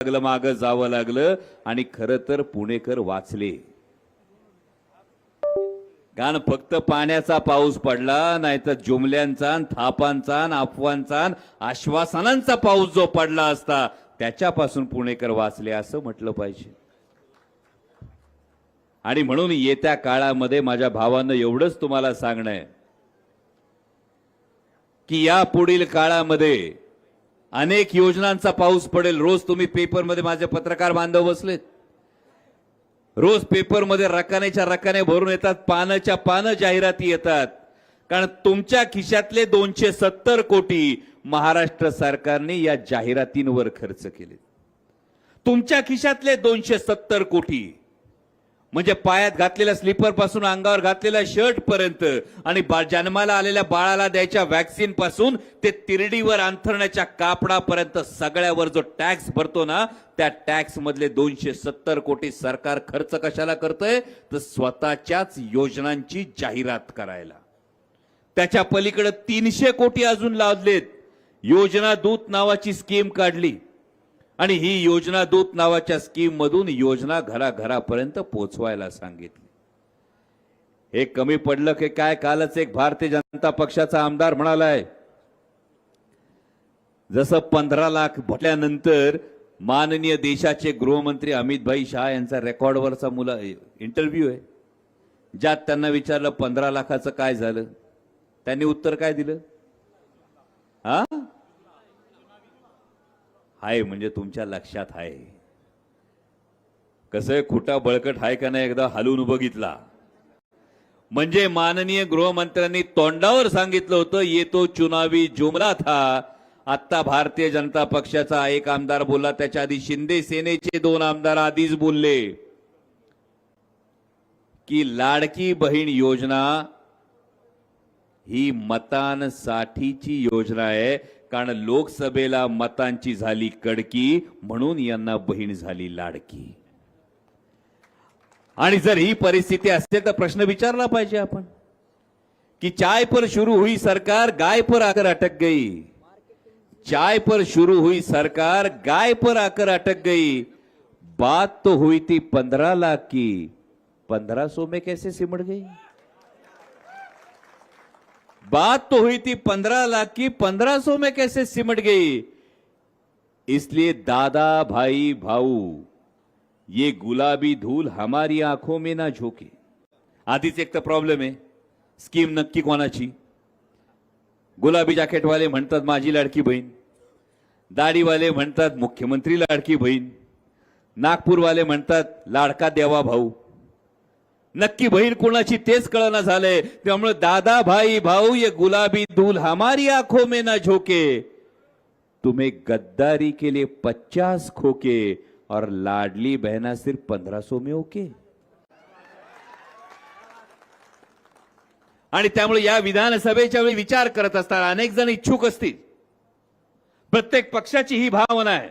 लागलं मागं जावं लागलं. आणि खरं तर पुणेकर वाचले. कारण फक्त पाण्याचा पाऊस पडला नाहीतर जुमल्यांचा थापांचा अफवांचा आश्वासनांचा पाऊस जो पडला असता त्याच्यापासून पुणेकर वाचले असं म्हटलं पाहिजे. आणि म्हणून येत्या काळामध्ये माझ्या भावानं एवढंच तुम्हाला सांगणं आहे की या पुढील काळामध्ये अनेक योजनांचा पाऊस पडेल. रोज तुम्ही पेपरमध्ये माझे पत्रकार बांधव बसलेत. रोज पेपरमध्ये रकानेच्या रकाने भरून येतात पानाच्या पानं जाहिराती येतात. कारण तुमच्या खिशातले दोनशे सत्तर कोटी महाराष्ट्र सरकारने या जाहिरातींवर खर्च केले तुमच्या खिशातले दोनशे सत्तर कोटी म्हणजे पायात घातलेल्या स्लीपरपासून अंगावर घातलेल्या शर्ट पर्यंत आणि बा- जन्माला आलेल्या बाळाला द्यायच्या वॅक्सिनपासून ते तिरडीवर अंथरण्याच्या कापडापर्यंत सगळ्यावर जो टॅक्स भरतो ना त्या टॅक्स मधले दोनशे सत्तर कोटी सरकार खर्च कशाला करतंय? तर स्वतःच्याच योजनांची जाहिरात करायला. त्याच्या पलीकडे तीनशे कोटी अजून लावलेत योजना दूत नावाची स्कीम काढली. आणि ही योजना दूत नावाच्या स्कीम मधून योजना घराघरापर्यंत पोहोचवायला सांगितली. हे कमी पडलं की काय? कालच एक भारतीय जनता पक्षाचा आमदार म्हणालाय जसं पंधरा लाख भटल्यानंतर माननीय देशाचे गृहमंत्री अमित भाई शहा यांचा रेकॉर्डवरचा मुला इंटरव्ह्यू आहे. ज्यात त्यांना विचारलं पंधरा लाखाचं काय झालं? त्यांनी उत्तर काय दिलं? हा आहे म्हणजे तुमच्या लक्षात आहे कसं आहे खुटा बळकट आहे का नाही एकदा हलवून बघितला. म्हणजे माननीय गृहमंत्र्यांनी तोंडावर सांगितलं होतं येतो चुनावी जुमला था. आत्ता भारतीय जनता पक्षाचा एक आमदार बोलला त्याच्या आधी शिंदे सेनेचे दोन आमदार आधीच बोलले. की लाडकी बहीण योजना ही मतांसाठीची योजना आहे. कारण लोकसभेला मतांची झाली कडकी म्हणून यांना बहीण झाली लाडकी. आणि जर ही परिस्थिती असेल तर प्रश्न विचारला पाहिजे आपण. कि चाय पर शुरू हुई सरकार गाय पर आकर अटक गई. चाय पर शुरू हुई सरकार गाय पर आकर अटक गई. बात तो हुई थी पंद्रह लाख की. पंद्रह सौ में कैसे सिमट गई? बात तो हुई थी पंद्रह लाख की पंद्रह सौ में कैसे सिमट गई? इसलिए दादा भाई भाऊ ये गुलाबी धूल हमारी आंखों में ना झोके। आधीच एक तर प्रॉब्लेम आहे स्कीम नक्की कोणाची गुलाबी जॅकेटवाले म्हणतात माझी लाडकी बहीण दाढीवाले म्हणतात मुख्यमंत्री लाडकी बहीण नागपूरवाले म्हणतात लाडका देवा भाऊ नक्की बहीण कोणाची तेच कळना झालंय. त्यामुळे दादा भाई भाऊ ये गुलाबी धूल हमारी आंखों में ना झोके. तुम्हें गद्दारी के लिए पचास खोके और लाडली बहना सिर्फ पंधरा सो में ओके. आणि त्यामुळे या विधानसभेच्या वेळी विचार करत असताना अनेक जण इच्छुक असतील. प्रत्येक पक्षाची ही भावना आहे.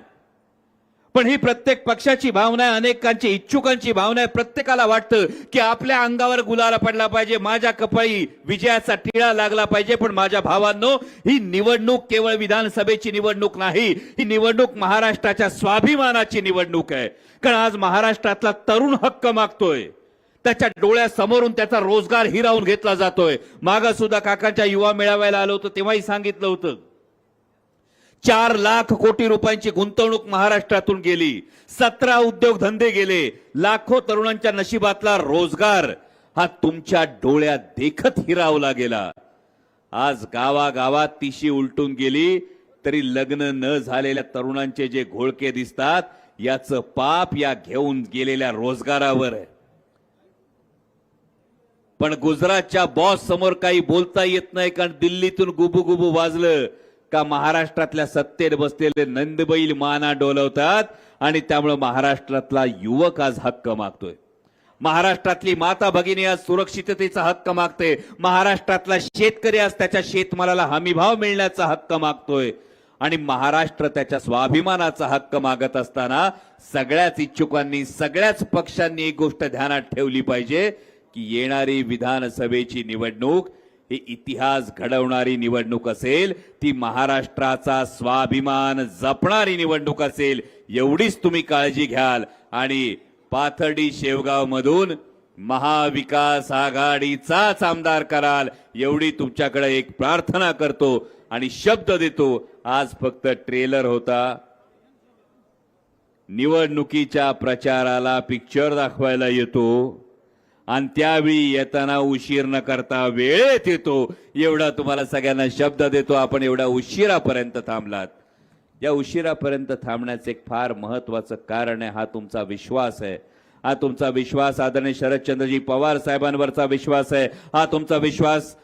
पण ही प्रत्येक पक्षाची भावना आहे अनेकांची इच्छुकांची भावना आहे. प्रत्येकाला वाटतं की आपल्या अंगावर गुलाला पडला पाहिजे माझ्या कपाळी विजयाचा टिळा लागला पाहिजे. पण माझ्या भावांनो ही निवडणूक केवळ विधानसभेची निवडणूक नाही ही निवडणूक महाराष्ट्राच्या स्वाभिमानाची निवडणूक आहे. कारण आज महाराष्ट्रातला तरुण हक्क मागतोय. त्याच्या डोळ्यासमोरून त्याचा रोजगार हिरावून घेतला जातोय. माग सुद्धा काकांच्या युवा मेळाव्याला आलो होतो तेव्हाही सांगितलं होतं. चार लाख कोटी रुपयांची गुंतवणूक महाराष्ट्रातून गेली. सतरा उद्योग धंदे गेले. लाखो तरुणांच्या नशिबातला रोजगार हा तुमच्या डोळ्यात देखत हिरावला गेला. आज गावागावात तिशी उलटून गेली तरी लग्न न झालेल्या तरुणांचे जे घोळके दिसतात याचं पाप या घेऊन गेलेल्या रोजगारावर. आहे पण गुजरातच्या बॉस समोर काही बोलता येत नाही कारण दिल्लीतून गुबुगुबू वाजलं. का महाराष्ट्रातल्या सत्तेत बसलेले नंदबैल माना डोलवतात आणि त्यामुळे महाराष्ट्रातला युवक आज हक्क मागतोय. महाराष्ट्रातली माता भगिनी आज सुरक्षिततेचा हक्क मागते. महाराष्ट्रातला शेतकरी आज त्याच्या शेतमालाला हमीभाव मिळण्याचा हक्क मागतोय. आणि महाराष्ट्र त्याच्या स्वाभिमानाचा हक्क मागत असताना सगळ्याच इच्छुकांनी सगळ्याच पक्षांनी एक गोष्ट ध्यानात ठेवली पाहिजे की येणारी विधानसभेची निवडणूक हे इतिहास घडवणारी निवडणूक असेल ती महाराष्ट्राचा स्वाभिमान जपणारी निवडणूक असेल एवढीच तुम्ही काळजी घ्याल. आणि पाथर्डी शेवगाव मधून महाविकास आघाडीचाच आमदार कराल एवढी तुमच्याकडे एक प्रार्थना करतो आणि शब्द देतो. आज फक्त ट्रेलर होता. निवडणुकीच्या प्रचाराला पिक्चर दाखवायला येतो. आणि त्यावेळी येताना उशीर न करता वेळेत येतो. एवढा तुम्हाला सगळ्यांना शब्द देतो. आपण एवढा उशिरापर्यंत थांबलात. या उशिरापर्यंत थांबण्याचं एक फार महत्वाचं कारण आहे. हा तुमचा विश्वास आहे. हा तुमचा विश्वास आदरणीय शरदचंद्रजी पवार साहेबांवरचा विश्वास आहे. हा तुमचा विश्वास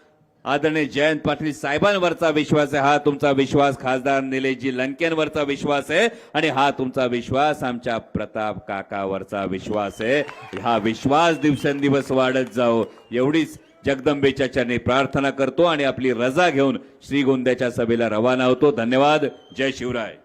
आदरणीय जयंत पाटील साहेबांवरचा विश्वास आहे. हा तुमचा विश्वास खासदार निलेशजी लंकेंवरचा विश्वास आहे. आणि हा तुमचा विश्वास आमच्या प्रताप काकावरचा विश्वास आहे. हा विश्वास दिवसेंदिवस वाढत जाओ एवढीच जगदंबेच्या चरणी प्रार्थना करतो आणि आपली रजा घेऊन श्रीगोंद्याच्या सभेला रवाना होतो. धन्यवाद. जय शिवराय.